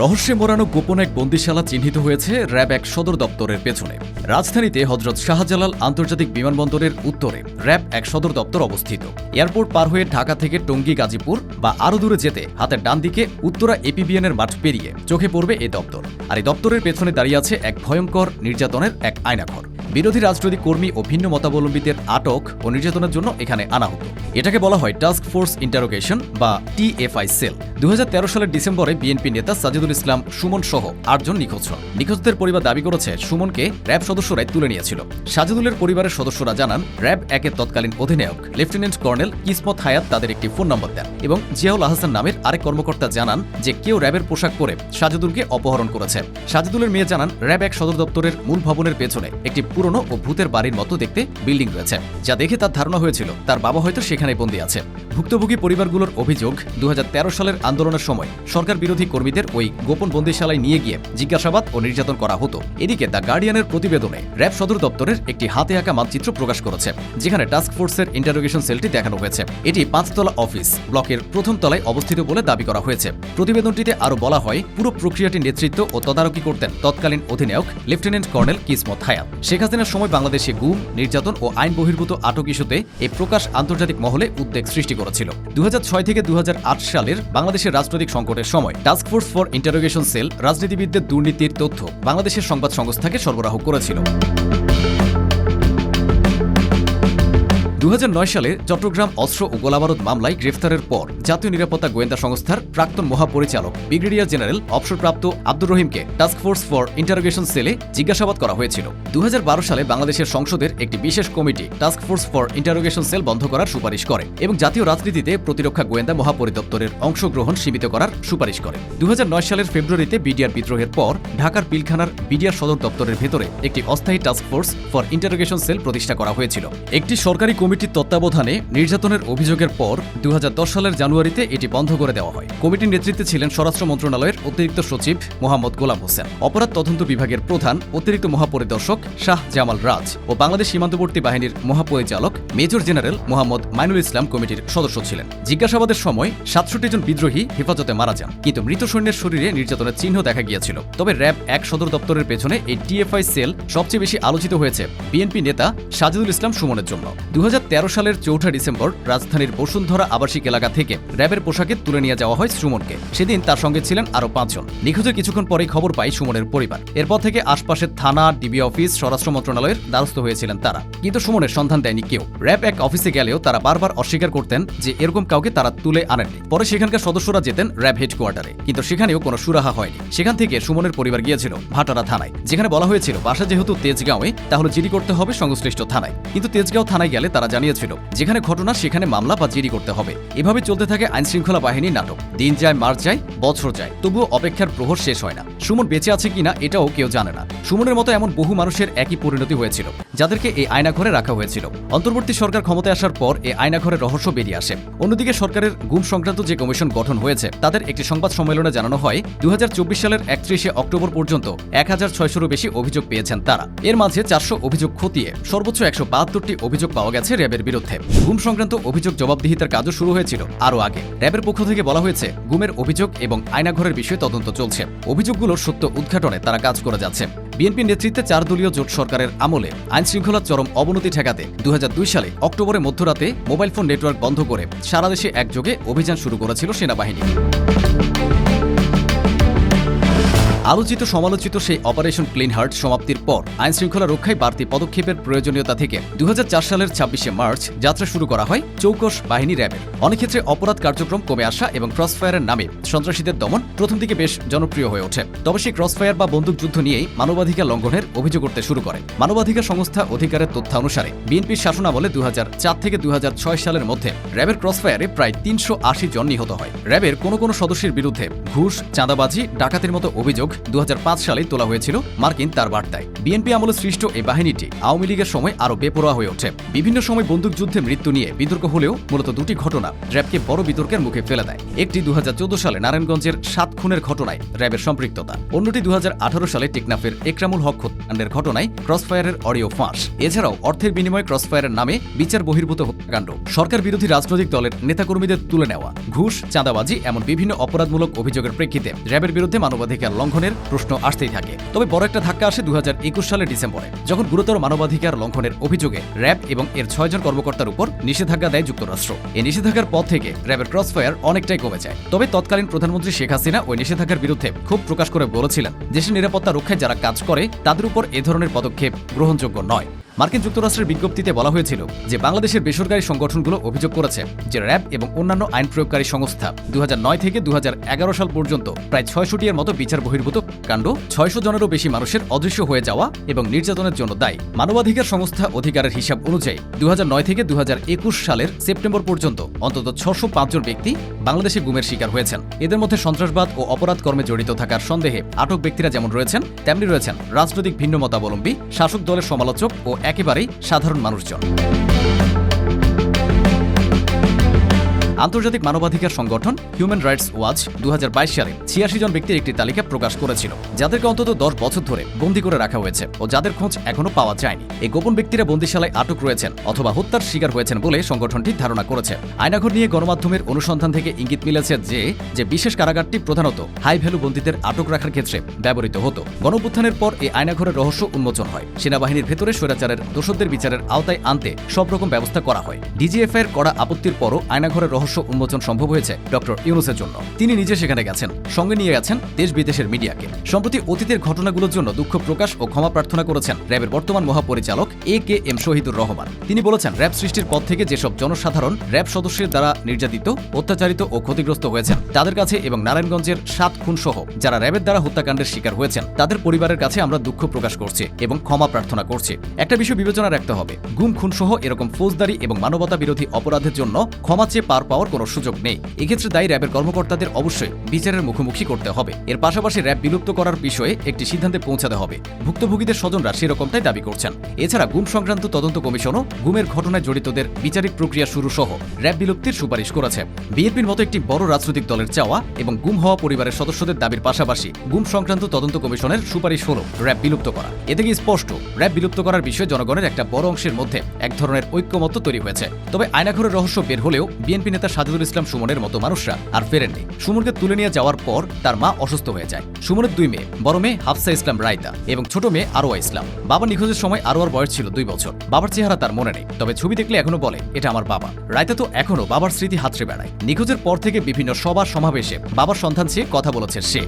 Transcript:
রহস্যে মোড়ানো গোপন এক বন্দিশালা চিহ্নিত হয়েছে র্যাব এক সদর দপ্তরের পেছনে। রাজধানীতে হজরত শাহজালাল আন্তর্জাতিক বিমানবন্দরের উত্তরে র্যাব এক সদর দপ্তর অবস্থিত। এয়ারপোর্ট পার হয়ে ঢাকা থেকে টঙ্গী, গাজীপুর বা আরও দূরে যেতে হাতের ডান দিকে উত্তরা এপিবিএনের মাঠ পেরিয়ে চোখে পড়বে এই দপ্তর। আর এই দপ্তরের পেছনে দাঁড়িয়ে আছে এক ভয়ঙ্কর নির্যাতনের এক আয়নাঘর। বিরোধী রাজনৈতিক কর্মী ও ভিন্ন মতাবলম্বীদের আটক ও নির্যাতনের জন্য এখানে আনা হতো। এটাকে বলা হয় টাস্ক ফোর্স ইন্টারোগেশন বা টিএফআই সেল। দু হাজার তেরো সালের ডিসেম্বরে বিএনপি নেতা সাজিদুল ইসলাম, সুমন সহ আটজন নিখোঁজ নিখোঁজদের পরিবার দাবি করেছে, সুমনকে র্যাব সদস্যরাই তুলে নিয়েছিল। সাজিদুলের পরিবারের সদস্যরা জানান, র্যাব একের তৎকালীন অধিনায়ক। লেফটেন্যান্ট কর্নেল কিসমত হায়াত তাদের একটি ফোন নম্বর দেন এবং জিয়াউল আহসান নামের আরেক কর্মকর্তা জানান যে কেউ র্যাবের পোশাক পরে সাজিদুলকে অপহরণ করেছে। সাজিদুলের মেয়ে জানান, র্যাব এক সদর দপ্তরের মূল ভবনের পেছনে একটি পুরনো ও ভূতের বাড়ির মতো দেখতে বিল্ডিং রয়েছে, যা দেখে তার ধারণা হয়েছিল, তার বাবা হয়তো সেখানে বন্দী আছে। ভুক্তভোগী পরিবারগুলোর অভিযোগ দু হাজার তেরো সালের আন্দোলনের সময় সরকার বিরোধী কর্মীদের ওই গোপন বন্দিশালায় নিয়ে গিয়ে জিজ্ঞাসাবাদ ও নির্যাতন করা হতো। এদিকে দ্য গার্ডিয়ানের প্রতিবেদনে র্যাব সদর দপ্তরের একটি হাতে আঁকা মানচিত্র প্রকাশ করেছে, যেখানে টাস্ক ফোর্সের ইন্টারোগেশন সেলটি দেখানো হয়েছে। এটি পাঁচতলা অফিস, ব্লকের প্রথম তলায় অবস্থিত বলে দাবি করা হয়েছে। প্রতিবেদনটিতে আরও বলা হয়, পুরো প্রক্রিয়াটির নেতৃত্ব ও তদারকি করতেন তৎকালীন অধিনায়ক লেফটেন্যান্ট কর্নেল কিসমত হায়াত। শেখ হাসিনার সময় বাংলাদেশে গুম, নির্যাতন ও আইন বহির্ভূত আটক ইস্যুতে এই প্রকাশ আন্তর্জাতিক মহলে উদ্বেগ সৃষ্টি করেছিল। দুই হাজার ছয় থেকে দু হাজার আট সালের বাংলাদেশের রাজনৈতিক সংকটের সময় task force for interrogation cell রাজনীতিবিদদের দুর্নীতির তথ্য বাংলাদেশের সংবাদ সংস্থাকে সরবরাহ করেছিল। দু হাজার নয় সালে চট্টগ্রাম অস্ত্র ও গোলাবারুদ মামলায় গ্রেফতারের পর জাতীয় নিরাপত্তা গোয়েন্দা সংস্থার প্রাক্তন মহাপরিচালক, ব্রিগেডিয়ার জেনারেল অবসরপ্রাপ্ত আব্দুর রহিমকে টাস্ক ফোর্স ফর ইন্টারোগেশন সেলে জিজ্ঞাসাবাদ করা হয়েছিল। দু সালে বাংলাদেশের সংসদের একটি বিশেষ committee task force for interrogation cell বন্ধ করার সুপারিশ করে এবং জাতীয় রাজনীতিতে প্রতিরক্ষা গোয়েন্দা মহাপরিদপ্তরের অংশগ্রহণ সীমিত করার সুপারিশ করে। দু হাজার নয় সালের ফেব্রুয়ারিতে বিডিআর বিদ্রোহের পর ঢাকার পিলখানার বিডিআর সদর দপ্তরের ভেতরে একটি অস্থায়ী task force for interrogation cell প্রতিষ্ঠা করা হয়েছিল। একটি সরকারি কমিটির তত্ত্বাবধানে নির্যাতনের অভিযোগের পর দু হাজার দশ সালের জানুয়ারিতে এটি বন্ধ করে দেওয়া হয়। কমিটির নেতৃত্বে ছিলেন স্বরাষ্ট্র মন্ত্রণালয়ের অতিরিক্ত সচিব মোহাম্মদ গোলাম হোসেন। অপরাধ তদন্ত বিভাগের প্রধান, অতিরিক্ত মহাপরিদর্শক শাহ জামাল রাজ ও বাংলাদেশ সীমান্তবর্তী বাহিনীর মহাপরিচালক মেজর জেনারেল মোহাম্মদ মাইনুল ইসলাম কমিটির সদস্য ছিলেন। জিজ্ঞাসাবাদের সময় সাতষট্টি জন বিদ্রোহী হেফাজতে মারা যান, কিন্তু মৃত সৈন্যের শরীরে নির্যাতনের চিহ্ন দেখা গিয়েছিল। তবে র্যাব এক সদর দপ্তরের পেছনে এই টিএফআই সেল সবচেয়ে বেশি আলোচিত হয়েছে বিএনপি নেতা সাজিদুল ইসলাম সুমনের জন্য। দু সালের চৌঠা ডিসেম্বর রাজধানীর বসুন্ধরা আবাসিক এলাকা থেকে র্যাবের পোশাকে তুলে নিয়ে যাওয়া হয় সুমনকে। সেদিন তার সঙ্গে ছিলেন আরও পাঁচজন। নিখোঁজের কিছুক্ষণ পরেই খবর পায় সুমনের পরিবার। এরপর থেকে আশপাশের থানা, ডিবি অফিস, স্বরাষ্ট্র মন্ত্রণালয়ের দ্বারস্থ হয়েছিলেন তারা। কিন্তু সুমনের সন্ধান দেয়নি কেউ। র্যাব এক অফিসে গেলেও তারা বারবার অস্বীকার করতেন যে এরকম কাউকে তারা তুলে আনেননি। পরে সেখানকার সদস্যরা যেতেন র্যাব হেডকোয়ার্টারে। কিন্তু সেখানেও কোনো সুরাহা হয়নি। সেখান থেকে সুমনের পরিবার গিয়েছিল ভাটারা থানায়। যেখানে বলা হয়েছিল, বাসা যেহেতু তেজগাঁওয়ে, তাহলে জিডি করতে হবে সংশ্লিষ্ট থানায়। কিন্তু তেজগাঁও থানায় গেলে তারা জানিয়েছিল, যেখানে ঘটনা সেখানে মামলা বা জেরি করতে হবে। এভাবে চলতে থাকে আইনশৃঙ্খলা বাহিনীর নাটক। দিন যায় মার্চ যায়, বছর যায়, তবুও অপেক্ষার প্রহর শেষ হয় না। সুমন বেঁচে আছে কিনা এটাও কেউ জানে না। সুমনের মতো এমন বহু মানুষের একই পরিণতি হয়েছিল। যাদেরকে এই আয়নাঘরে রাখা হয়েছিল। অন্তর্বর্তী সরকার ক্ষমতায় আসার পর এই আয়নাঘরের রহস্য বেরিয়ে আসে। অন্যদিকে সরকারের গুম সংক্রান্ত যে কমিশন গঠন হয়েছে, তাদের একটি সংবাদ সম্মেলনে জানানো হয় দু হাজার চব্বিশ সালের একত্রিশে অক্টোবর পর্যন্ত এক হাজার ছয়শোরও বেশি অভিযোগ পেয়েছেন তারা। এর মাঝে চারশো অভিযোগ খতিয়ে সর্বোচ্চ একশো বাহাত্তরটি অভিযোগ পাওয়া গেছে র্যাবের বিরুদ্ধে। গুম সংক্রান্ত অভিযোগ জবাবদিহিতার কাজও শুরু হয়েছিল আরও আগে। র্যাবের পক্ষ থেকে বলা হয়েছে, গুমের অভিযোগ এবং আয়নাঘরের বিষয়ে তদন্ত চলছে। অভিযোগগুলোর সত্য উদ্ঘাটনে তারা কাজ করে যাচ্ছে। বিএনপি নেতৃত্বে চার দলীয় জোট সরকারের আমলে আইন শৃঙ্খলার চরম অবনতি ঠেকাতে দু হাজার দুই সালে অক্টোবরে মধ্যরাতে মোবাইল ফোন নেটওয়ার্ক বন্ধ করে সারা দেশে একযোগে অভিযান শুরু করেছিল সেনাবাহিনী। আলোচিত সমালোচিত সেই অপারেশন ক্লিন হার্ট সমাপ্তির পর আইন শৃঙ্খলা রক্ষায় বাড়তি পদক্ষেপের প্রয়োজনীয়তা থেকে দু হাজার চার সালের ছাব্বিশে মার্চ যাত্রা শুরু করা হয় চৌকস বাহিনী র্যাবের। অনেক ক্ষেত্রে অপরাধ কার্যক্রম কমে আসা এবং ক্রসফায়ারের নামে সন্ত্রাসীদের দমন প্রথম দিকে বেশ জনপ্রিয় হয়ে ওঠে। তবে সেই ক্রসফায়ার বা বন্দুকযুদ্ধ নিয়েই মানবাধিকার লঙ্ঘনের অভিযোগ করতে শুরু করে। মানবাধিকার সংস্থা অধিকারের তথ্যানুসারে বিএনপির শাসনামলে দু থেকে দু হাজার ছয় সালের মধ্যে র্যাবের ক্রসফায়ারে প্রায় তিনশো আশি জন নিহত হয়। র্যাবের কোনো কোনো সদস্যের বিরুদ্ধে ঘুষ, চাঁদাবাজি, ডাকাতির মতো অভিযোগ দু হাজার পাঁচ সালে তোলা হয়েছিল মার্কিন তার বার্তায়। বিএনপি আমলে সৃষ্ট এই বাহিনীটি আওয়ামী লীগের সময় আরও বেপরোয়া হয়ে ওঠে। বিভিন্ন সময় বন্দুকযুদ্ধে মৃত্যু নিয়ে বিতর্ক হলেও মূলত দুটি ঘটনা র্যাবকে বড় বিতর্কের মুখে ফেলে দেয়। একটি দু হাজার চৌদ্দ সালে নারায়ণগঞ্জের সাত খুনের ঘটনায় র্যাবের সম্পৃক্ততা। অন্যটি দু হাজার আঠারো সালে টেকনাফের একরামুল হক হত্যাকাণ্ডের ঘটনায় ক্রসফায়ারের অডিও ফাঁস। এছাড়াও অর্থের বিনিময়ে ক্রসফায়ারের নামে বিচার বহির্ভূত হত্যাকাণ্ড, সরকার বিরোধী রাজনৈতিক দলের নেতাকর্মীদের তুলে নেওয়া, ঘুষ, চাঁদাবাজি, এমন বিভিন্ন অপরাধমূলক অভিযোগের প্রেক্ষিতে র্যাবের বিরুদ্ধে মানবাধিকার লঙ্ঘনের প্রশ্ন আসতেই থাকে। তবে বড় একটা ধাক্কা আসে দু সালের ডিসেম্বরে, যখন গুরুতর মানবাধিকার লঙ্ঘনের অভিযোগে র্যাব এবং এর ছয়জন কর্মকর্তার উপর নিষেধাজ্ঞা দেয় যুক্তরাষ্ট্র। এই নিষেধাজ্ঞার পর থেকে র্যাবের ক্রসফায়ার অনেকটাই কমে যায়। তবে তৎকালীন প্রধানমন্ত্রী শেখ হাসিনা ওই নিষেধাজ্ঞার বিরুদ্ধে ক্ষোভ প্রকাশ করে বলেছিলেন, দেশের নিরাপত্তা রক্ষায় যারা কাজ করে, তাদের উপর এ ধরনের পদক্ষেপ গ্রহণযোগ্য নয়। মার্কিন যুক্তরাষ্ট্রের বিজ্ঞপ্তিতে বলা হয়েছিল যে বাংলাদেশের বেসরকারি সংগঠনগুলো অভিযোগ করেছে যে র্যাব এবং অন্যান্য আইন প্রয়োগকারী সংস্থা দু থেকে দুই হাজার এগারো সাল পর্যন্ত প্রায় ছয়শটি এর মতো বিচার বহির্ভূত কাণ্ড ছয়শো জনেরও বেশি মানুষের অদৃশ্য হয়ে যাওয়া এবং নির্যাতনের জন্য দায়ী। মানবাধিকার সংস্থা অধিকারের হিসাব অনুযায়ী দুহাজার নয় থেকে দু হাজার একুশ সালের সেপ্টেম্বর পর্যন্ত অন্তত ছশো জন ব্যক্তি বাংলাদেশে গুমের শিকার হয়েছেন। এদের মধ্যে সন্ত্রাসবাদ ও অপরাধ কর্মে জড়িত থাকার সন্দেহে আটক ব্যক্তিরা যেমন রয়েছেন, তেমনি রয়েছেন রাজনৈতিক ভিন্ন মতাবলম্বী শাসক দলের সমালোচক ও একেবারেই সাধারণ মানুষজন। আন্তর্জাতিক মানবাধিকার সংগঠন হিউম্যান রাইটস ওয়াচ দু হাজার বাইশ সালে ছিয়াশি জন ব্যক্তির একটি তালিকা প্রকাশ করেছিল, যাদেরকে অন্তত দশ বছর ধরে বন্দী করে রাখা হয়েছে ও যাদের খোঁজ এখনও পাওয়া যায়নি। এই গোপন ব্যক্তিরা বন্দিশালায় আটক রয়েছেন অথবা হত্যার শিকার হয়েছেন বলে সংগঠনটি ধারণা করেছে। আয়নাঘর নিয়ে গণমাধ্যমের অনুসন্ধান থেকে ইঙ্গিত মিলেছে যে যে বিশেষ কারাগারটি প্রধানত হাই ভ্যালু বন্দীদের আটক রাখার ক্ষেত্রে ব্যবহৃত হতো। গণপুত্থানের পর এই আয়নাঘরের রহস্য উন্মোচন হয়। সেনাবাহিনীর ভেতরে স্বৈরাচারের দোষদের বিচারের আওতায় আনতে সব রকম ব্যবস্থা করা হয়। ডিজিএফ এর করা আপত্তির পরও আয়নাঘরের রহস্য উন্মোচন সম্ভব হয়েছে ডক্টর ইউনুসের জন্য। তিনি নিজে সেখানে গেছেন, সঙ্গে নিয়ে গেছেন দেশ বিদেশের মিডিয়াকে। সম্প্রতি অতীতের ঘটনাগুলোর জন্য দুঃখ প্রকাশ ও ক্ষমা প্রার্থনা করেছেন র্যাবের বর্তমান মহাপরিচালক A K M Shahidur Rahman. তিনি বলেছেন, র্যাব সৃষ্টির পর থেকে যেসব জনসাধারণ র্যাব সদস্যের দ্বারা নির্যাতিত, অত্যাচারিত ও ক্ষতিগ্রস্ত হয়েছেন, তাদের কাছে এবং নারায়ণগঞ্জের সাত খুন সহ যারা র্যাবের দ্বারা হত্যাকাণ্ডের শিকার হয়েছেন, তাদের পরিবারের কাছে আমরা দুঃখ প্রকাশ করছি এবং ক্ষমা প্রার্থনা করছি। একটা বিষয় বিবেচনা রাখতে হবে, গুম খুন সহ এরকম ফৌজদারি এবং মানবতা বিরোধী অপরাধের জন্য ক্ষমা চেয়ে পার পাওয়ার কোনো সুযোগ নেই। এক্ষেত্রে দায়ী র্যাবের কর্মকর্তাদের অবশ্যই বিচারের মুখোমুখি করতে হবে। এর পাশাপাশি র্যাব বিলুপ্ত করার বিষয়ে একটি সিদ্ধান্তে পৌঁছাতে হবে। ভুক্তভোগীদের স্বজনরা সেরকমটাই দাবি করছেন। এছাড়া গুম সংক্রান্ত তদন্ত কমিশনও গুমের ঘটনায় জড়িতদের বিচারিক প্রক্রিয়া শুরু সহ র্যাব বিলুপ্তির সুপারিশ করেছে। বিএনপির মতো একটি বড় রাজনৈতিক দলের চাওয়া এবং গুম হওয়া পরিবারের সদস্যদের দাবির পাশাপাশি গুম সংক্রান্ত তদন্ত কমিশনের সুপারিশ হল র্যাব বিলুপ্ত করা। এ থেকে স্পষ্ট, র্যাব বিলুপ্ত করার বিষয়ে জনগণের একটা বড় অংশের মধ্যে এক ধরনের ঐক্যমত্য তৈরি হয়েছে। তবে আয়নাঘরের রহস্য বের হলেও বিএনপি নেতা সাজিদুল ইসলাম সুমনের মতো মানুষরা আর ফেরেননি। সুমনকে তুলে নিয়ে যাওয়ার পর তার মা অসুস্থ হয়ে যায়। সুমনের দুই মেয়ে, বড় মেয়ে হাফসা ইসলাম রায়তা এবং ছোট মেয়ে আরোয়া ইসলাম। বাবা নিখোঁজের সময় আরোয়ার বয়স ছিল দুই বছর। বাবার চেহারা তার মনে নেই, তবে ছবি দেখলে এখনও বলে, এটা আমার বাবা। রায়তা তো এখনও বাবার স্মৃতি হাতড়ে বেড়ায়। নিখোঁজের পর থেকে বিভিন্ন সভা, সমাবেশে বাবার সন্ধান চেয়ে কথা বলেছে সে।